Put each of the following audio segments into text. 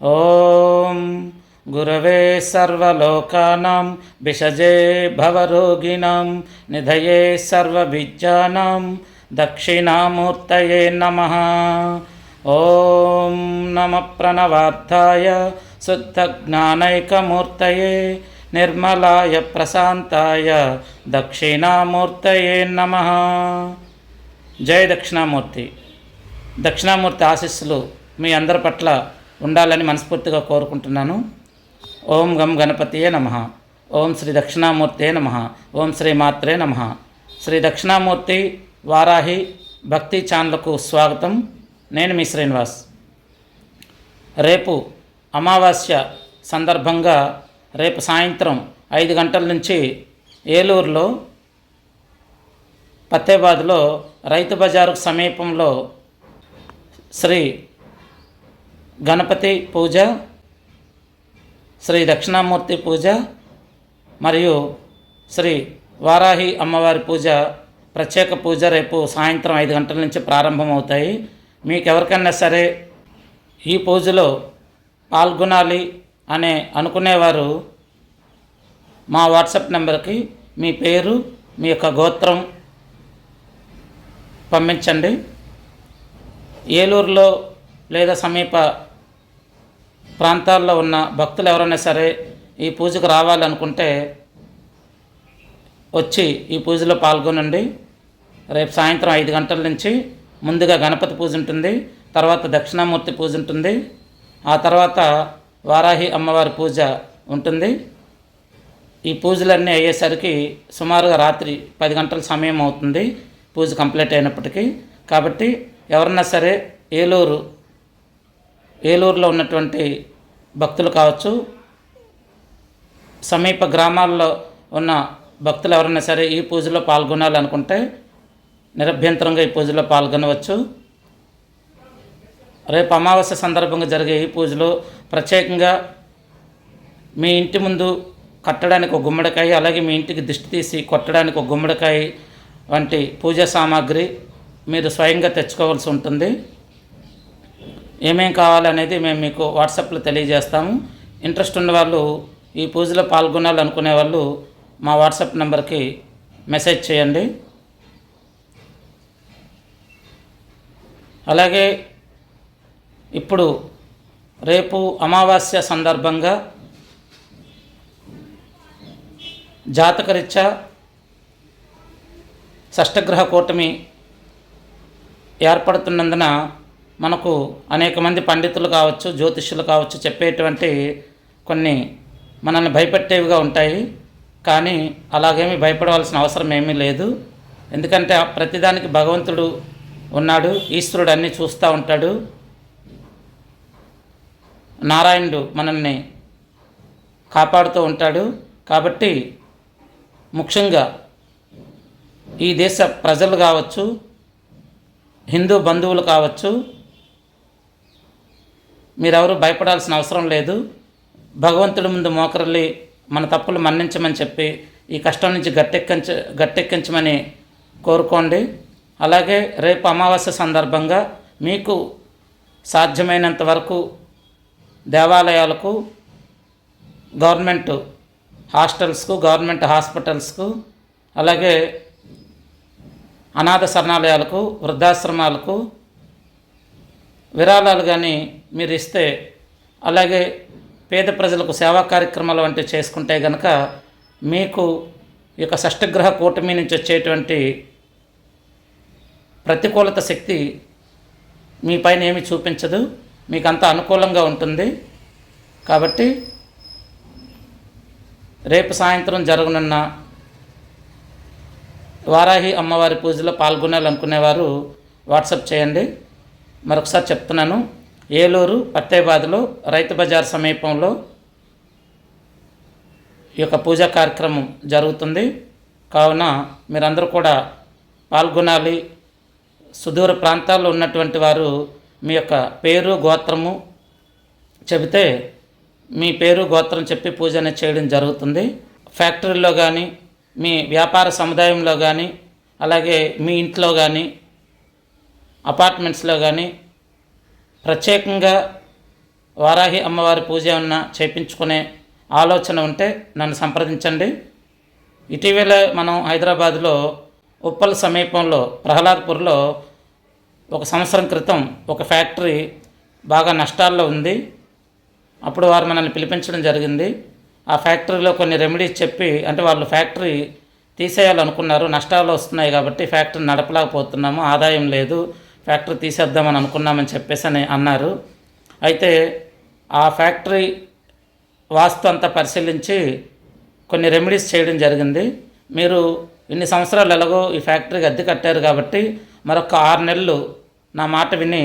ॐ गुरवे सर्वलोकानां विषजे भवरोगिणां निधये सर्वविद्यानां दक्षिणामूर्तये नमः ॐ नमः प्रणवार्थाय शुद्धज्ञानैकमूर्तये निर्मलाय प्रशान्ताय दक्षिणामूर्तये नमः జయ దక్షిణామూర్తి దక్షిణామూర్తి ఆశీస్సులు మీ అందరి పట్ల ఉండాలని మనస్ఫూర్తిగా కోరుకుంటున్నాను. ఓం గం గణపతియే నమ. ఓం శ్రీ దక్షిణామూర్తియే నమ. ఓం శ్రీ మాత్రే నమ. శ్రీ దక్షిణామూర్తి వారాహి భక్తి ఛానల్కు స్వాగతం. నేను మీ శ్రీనివాస్. రేపు అమావాస్య సందర్భంగా రేపు సాయంత్రం ఐదు గంటల నుంచి ఏలూరులో పత్తేబాద్లో రైతు బజారుకు సమీపంలో శ్రీ గణపతి పూజ శ్రీ దక్షిణామూర్తి పూజ మరియు శ్రీ వారాహి అమ్మవారి పూజ ప్రత్యేక పూజ రేపు సాయంత్రం ఐదు గంటల నుంచి ప్రారంభమవుతాయి. మీకు ఎవరికైనా సరే ఈ పూజలో పాల్గొనాలి అనే అనుకునేవారు మా వాట్సాప్ నెంబర్కి మీ పేరు మీ యొక్క గోత్రం పంపించండి. ఏలూరులో లేదా సమీప ప్రాంతాల్లో ఉన్న భక్తులు ఎవరైనా సరే ఈ పూజకు రావాలనుకుంటే వచ్చి ఈ పూజలో పాల్గొనండి. రేపు సాయంత్రం ఐదు గంటల నుంచి ముందుగా గణపతి పూజ ఉంటుంది తర్వాత దక్షిణామూర్తి పూజ ఉంటుంది ఆ తర్వాత వారాహి అమ్మవారి పూజ ఉంటుంది. ఈ పూజలన్నీ అయ్యేసరికి సుమారుగా రాత్రి పది గంటల సమయం అవుతుంది పూజ కంప్లీట్ అయినప్పటికీ. కాబట్టి ఎవరన్నా సరే ఏలూరు ఏలూరులో ఉన్నటువంటి భక్తులు కావచ్చు సమీప గ్రామాల్లో ఉన్న భక్తులు ఎవరైనా సరే ఈ పూజలో పాల్గొనాలనుకుంటే నిరభ్యంతరంగా ఈ పూజలో పాల్గొనవచ్చు. రేపు అమావాస్య సందర్భంగా జరిగే ఈ పూజలో ప్రత్యేకంగా మీ ఇంటి ముందు కట్టడానికి ఒక గుమ్మడికాయ అలాగే మీ ఇంటికి దిష్టి తీసి కొట్టడానికి ఒక గుమ్మడికాయ వంటి పూజా సామాగ్రి మీరు స్వయంగా తెచ్చుకోవాల్సి ఉంటుంది. ఏమేం కావాలనేది మేము మీకు వాట్సాప్లో తెలియజేస్తాము. ఇంట్రెస్ట్ ఉన్న వాళ్ళు ఈ పూజలో పాల్గొనాలనుకునే వాళ్ళు మా వాట్సాప్ నెంబర్కి మెసేజ్ చేయండి. అలాగే ఇప్పుడు రేపు అమావాస్య సందర్భంగా జాతకరీత్యా షష్టగ్రహ కూటమి ఏర్పడుతున్నందున మనకు అనేక మంది పండితులు కావచ్చు జ్యోతిష్యులు కావచ్చు చెప్పేటువంటి కొన్ని మనల్ని భయపెట్టేవిగా ఉంటాయి. కానీ అలాగేమీ భయపడవలసిన అవసరం ఏమీ లేదు. ఎందుకంటే ప్రతిదానికి భగవంతుడు ఉన్నాడు ఈశ్వరుడు అన్నీ చూస్తూ ఉంటాడు. నారాయణుడు మనల్ని కాపాడుతూ ఉంటాడు. కాబట్టి ముఖ్యంగా ఈ దేశ ప్రజలు కావచ్చు హిందూ బంధువులు కావచ్చు మీరెవరూ భయపడాల్సిన అవసరం లేదు. భగవంతుడి ముందు మోకరల్లి మన తప్పులు మన్నించమని చెప్పి ఈ కష్టం నుంచి గట్టెక్కించ గట్టెక్కించమని కోరుకోండి. అలాగే రేపు అమావాస్య సందర్భంగా మీకు సాధ్యమైనంత వరకు దేవాలయాలకు గవర్నమెంట్ హాస్టల్స్కు గవర్నమెంట్ హాస్పిటల్స్కు అలాగే అనాథ శరణాలయాలకు వృద్ధాశ్రమాలకు విరాళాలు కానీ మీరు ఇస్తే అలాగే పేద ప్రజలకు సేవా కార్యక్రమాలు వంటివి చేసుకుంటే కనుక మీకు ఈ యొక్క షష్టగ్రహ కూటమి నుంచి వచ్చేటువంటి ప్రతికూలత శక్తి మీ పైన ఏమి చూపించదు మీకు అంత అనుకూలంగా ఉంటుంది. కాబట్టి రేపు సాయంత్రం జరగనున్న వారాహి అమ్మవారి పూజలో పాల్గొనాలనుకునేవారు వాట్సాప్ చేయండి. మరొకసారి చెప్తున్నాను ఏలూరు పత్తేబాద్లో రైతు బజార్ సమీపంలో ఈ యొక్క పూజా కార్యక్రమం జరుగుతుంది. కావున మీరందరూ కూడా పాల్గొనాలి. సుదూర ప్రాంతాల్లో ఉన్నటువంటి వారు మీ యొక్క పేరు గోత్రము చెబితే మీ పేరు గోత్రం చెప్పి పూజ అనేది చేయడం జరుగుతుంది. ఫ్యాక్టరీలో కానీ మీ వ్యాపార సముదాయంలో కానీ అలాగే మీ ఇంట్లో కానీ అపార్ట్మెంట్స్లో కానీ ప్రత్యేకంగా వారాహి అమ్మవారి పూజ ఉన్న చేయించుకునే ఆలోచన ఉంటే నన్ను సంప్రదించండి. ఇటీవల మనం హైదరాబాద్లో ఉప్పల్ సమీపంలో ప్రహ్లాద్పూర్లో ఒక సంవత్సరం క్రితం ఒక ఫ్యాక్టరీ బాగా నష్టాల్లో ఉంది. అప్పుడు వారు మనల్ని పిలిపించడం జరిగింది. ఆ ఫ్యాక్టరీలో కొన్ని రెమెడీస్ చెప్పి అంటే వాళ్ళు ఫ్యాక్టరీ తీసేయాలనుకున్నారు. నష్టాలు వస్తున్నాయి కాబట్టి ఫ్యాక్టరీ నడపలేకపోతున్నాము. ఆదాయం లేదు. ఫ్యాక్టరీ తీసేద్దామని అనుకున్నామని చెప్పేసి అని అన్నారు. అయితే ఆ ఫ్యాక్టరీ వాస్తు అంతా పరిశీలించి కొన్ని రెమెడీస్ చేయడం జరిగింది. మీరు ఇన్ని సంవత్సరాలు ఎలాగో ఈ ఫ్యాక్టరీకి అద్దె కట్టారు కాబట్టి మరొక ఆరు నెలలు నా మాట విని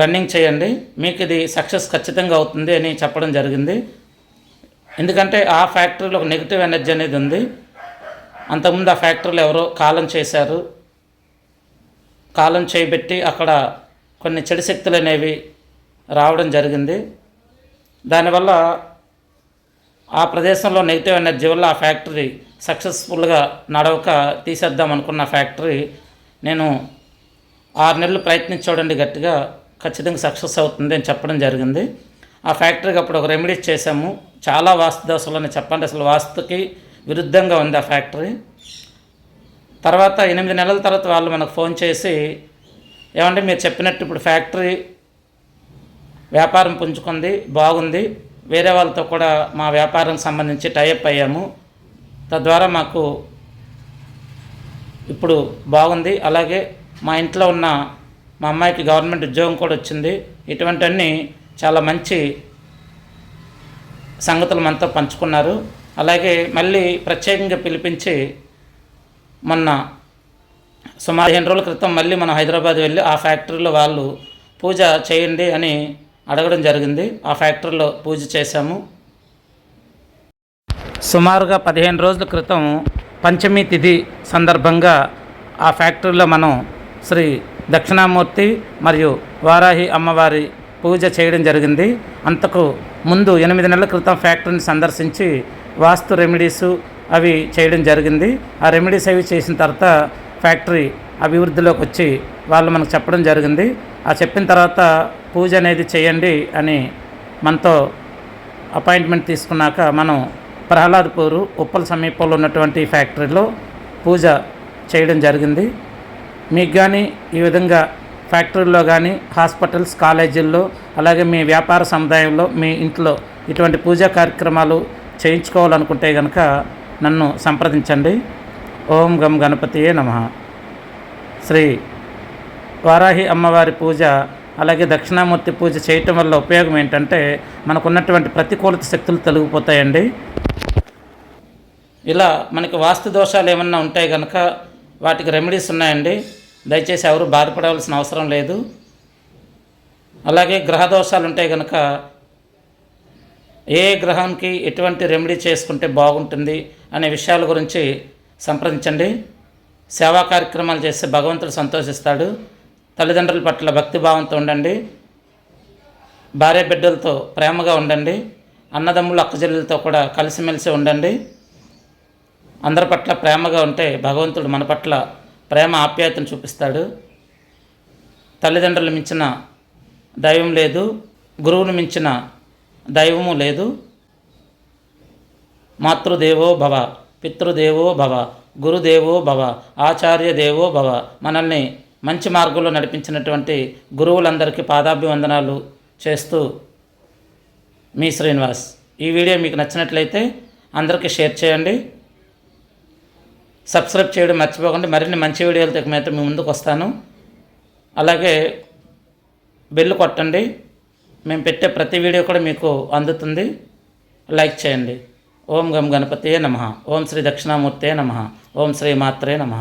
రన్నింగ్ చేయండి. మీకు ఇది సక్సెస్ ఖచ్చితంగా అవుతుంది అని చెప్పడం జరిగింది. ఎందుకంటే ఆ ఫ్యాక్టరీలో ఒక నెగిటివ్ ఎనర్జీ అనేది ఉంది. అంతకుముందు ఆ ఫ్యాక్టరీలో ఎవరో కాలం చేశారు. కాలం చేయబెట్టి అక్కడ కొన్ని చెడు శక్తులు అనేవి రావడం జరిగింది. దానివల్ల ఆ ప్రదేశంలో నెగిటివ్ ఎనర్జీ వల్ల ఆ ఫ్యాక్టరీ సక్సెస్ఫుల్గా నడవక తీసేద్దాం అనుకున్న ఫ్యాక్టరీ నేను ఆరు నెలలు ప్రయత్నించి చూడండి గట్టిగా ఖచ్చితంగా సక్సెస్ అవుతుంది అని చెప్పడం జరిగింది. ఆ ఫ్యాక్టరీకి అప్పుడు ఒక రెమెడీస్ చేశాము. చాలా వాస్తు దోషాలని చెప్పండి. అసలు వాస్తుకి విరుద్ధంగా ఉంది ఆ ఫ్యాక్టరీ తర్వాత ఎనిమిది నెలల తర్వాత వాళ్ళు మనకు ఫోన్ చేసి ఏమంటే మీరు చెప్పినట్టు ఇప్పుడు ఫ్యాక్టరీ వ్యాపారం పుంజుకుంది బాగుంది. వేరే వాళ్ళతో కూడా మా వ్యాపారం సంబంధించి టైఅప్ అయ్యాము. తద్వారా మాకు ఇప్పుడు బాగుంది. అలాగే మా ఇంట్లో ఉన్న మా అమ్మాయికి గవర్నమెంట్ ఉద్యోగం కూడా వచ్చింది. ఇటువంటివన్నీ చాలా మంచి సంగతులు మనతో పంచుకున్నారు. అలాగే మళ్ళీ ప్రత్యేకంగా పిలిపించి మొన్న సుమారు పదిహేను రోజుల క్రితం మళ్ళీ మనం హైదరాబాద్ వెళ్ళి ఆ ఫ్యాక్టరీలో వాళ్ళు పూజ చేయండి అని అడగడం జరిగింది. ఆ ఫ్యాక్టరీలో పూజ చేశాము. సుమారుగా పదిహేను రోజుల క్రితం పంచమి తిథి సందర్భంగా ఆ ఫ్యాక్టరీలో మనం శ్రీ దక్షిణామూర్తి మరియు వారాహి అమ్మవారి పూజ చేయడం జరిగింది. అంతకు ముందు ఎనిమిది నెలల క్రితం ఫ్యాక్టరీని సందర్శించి వాస్తు రెమెడీసు అవి చేయడం జరిగింది. ఆ రెమెడీస్ అవి చేసిన తర్వాత ఫ్యాక్టరీ అభివృద్ధిలోకి వచ్చి వాళ్ళు మనకు చెప్పడం జరిగింది. ఆ చెప్పిన తర్వాత పూజ అనేది చేయండి అని మనతో అపాయింట్మెంట్ తీసుకున్నాక మనం ప్రహ్లాద్పూర్ ఉప్పల్ సమీపంలో ఉన్నటువంటి ఫ్యాక్టరీలో పూజ చేయడం జరిగింది. మీకు కానీ ఈ విధంగా ఫ్యాక్టరీలో కానీ హాస్పిటల్స్ కాలేజీల్లో అలాగే మీ వ్యాపార సముదాయంలో మీ ఇంట్లో ఇటువంటి పూజా కార్యక్రమాలు చేయించుకోవాలనుకుంటే కనుక నన్ను సంప్రదించండి. ఓం గం గణపతియే నమ. శ్రీ వారాహి అమ్మవారి పూజ అలాగే దక్షిణామూర్తి పూజ చేయటం వల్ల ఉపయోగం ఏంటంటే మనకున్నటువంటి ప్రతికూలత శక్తులు తొలగిపోతాయండి. ఇలా మనకి వాస్తు దోషాలు ఏమన్నా ఉంటాయి కనుక వాటికి రెమెడీస్ ఉన్నాయండి. దయచేసి ఎవరు బాధపడవలసిన అవసరం లేదు. అలాగే గ్రహ దోషాలు ఉంటాయి కనుక ఏ గ్రహానికి ఎటువంటి రెమెడీ చేసుకుంటే బాగుంటుంది అనే విషయాల గురించి సంప్రదించండి. సేవా కార్యక్రమాలు చేస్తే భగవంతుడు సంతోషిస్తాడు. తల్లిదండ్రుల పట్ల భక్తిభావంతో ఉండండి. భార్య బిడ్డలతో ప్రేమగా ఉండండి. అన్నదమ్ములు అక్కజల్లులతో కూడా కలిసిమెలిసి ఉండండి. అందరి పట్ల ప్రేమగా ఉంటే భగవంతుడు మన పట్ల ప్రేమ ఆప్యాయతను చూపిస్తాడు. తల్లిదండ్రులు మించిన దైవం లేదు. గురువును మించిన దైవము లేదు. మాతృదేవో భవ పితృదేవో భవ గురుదేవో భవ ఆచార్య దేవో భవ. మనల్ని మంచి మార్గంలో నడిపించినటువంటి గురువులందరికీ పాదాభివందనాలు చేస్తూ మీ శ్రీనివాస్. ఈ వీడియో మీకు నచ్చినట్లయితే అందరికీ షేర్ చేయండి. సబ్స్క్రైబ్ చేయడం మర్చిపోకండి. మరిన్ని మంచి వీడియోలతో అయితే మీ ముందుకు వస్తాను. అలాగే బెల్ కొట్టండి. మేము పెట్టే ప్రతి వీడియో కూడా మీకు అందుతుంది. లైక్ చేయండి. ఓం గం గణపతియే నమ. ఓం శ్రీ దక్షిణామూర్తే నమ. ఓం శ్రీ మాత్రే నమ.